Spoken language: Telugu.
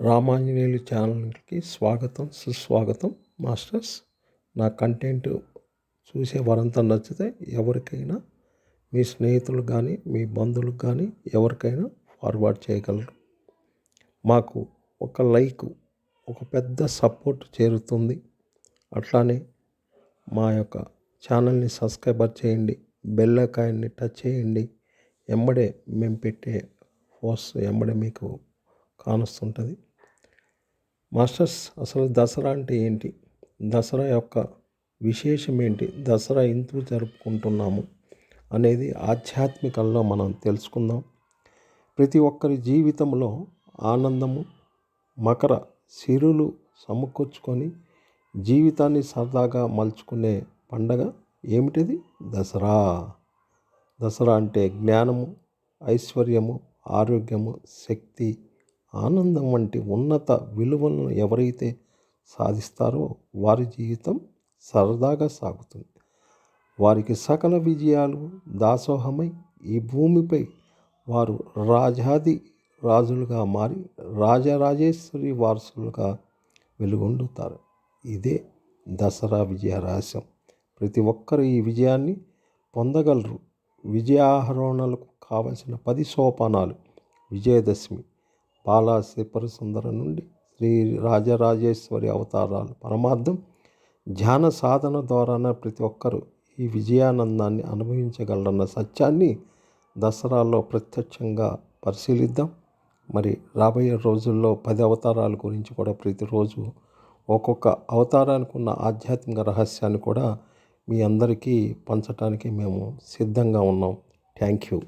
రామాంజనేయులు ఛానల్కి స్వాగతం సుస్వాగతం. మాస్టర్స్ నా కంటెంట్ చూసే వారంతా నచ్చితే ఎవరికైనా మీ స్నేహితులు కానీ మీ బంధువులకు కానీ ఎవరికైనా ఫార్వర్డ్ చేయగలరు. మాకు ఒక లైక్ ఒక పెద్ద సపోర్ట్ చేరుతుంది. అట్లానే మా యొక్క ఛానల్ని సబ్స్క్రైబర్ చేయండి బెల్ ఐకాన్ని టచ్ చేయండి. ఎంబడే మేము పెట్టే పోస్ట్ ఎంబడే మీకు కానొస్తుంటుంది. మాస్టర్స్ అసలు దసరా అంటే ఏంటి? దసరా యొక్క విశేషం ఏంటి? దసరా ఎందుకు జరుపుకుంటున్నాము? అనేది ఆధ్యాత్మికంలో మనం తెలుసుకుందాం. ప్రతి ఒక్కరి జీవితంలో ఆనందము మకర సిరులు సమకూర్చుకొని జీవితాన్ని సరదాగా మలుచుకునే పండగ ఏమిటిది? దసరా. దసరా అంటే జ్ఞానము ఐశ్వర్యము ఆరోగ్యము శక్తి ఆనందం వంటి ఉన్నత విలువలను ఎవరైతే సాధిస్తారో వారి జీవితం సరదాగా సాగుతుంది. వారికి సకల విజయాలు దాసోహమై ఈ భూమిపై వారు రాజాది రాజులుగా మారి రాజరాజేశ్వరి వారసులుగా వెలుగొందుతారు. ఇదే దసరా విజయ రహస్యం. ప్రతి ఒక్కరు ఈ విజయాన్ని పొందగలరు. విజయారోహణలకు కావలసిన పది సోపానాలు. విజయదశమి బాలా సుందర నుండి శ్రీ రాజరాజేశ్వరి అవతారాలు. పరమార్థం ధ్యాన సాధన ద్వారానే ప్రతి ఒక్కరూ ఈ విజయానందాన్ని అనుభవించగలరన్న సత్యాన్ని దసరాలో ప్రత్యక్షంగా పరిశీలిద్దాం. మరి రాబోయే రోజుల్లో పది అవతారాల గురించి కూడా ప్రతిరోజు ఒక్కొక్క అవతారానికి ఉన్న ఆధ్యాత్మిక రహస్యాన్ని కూడా మీ అందరికీ పంచటానికి మేము సిద్ధంగా ఉన్నాం. Thank you.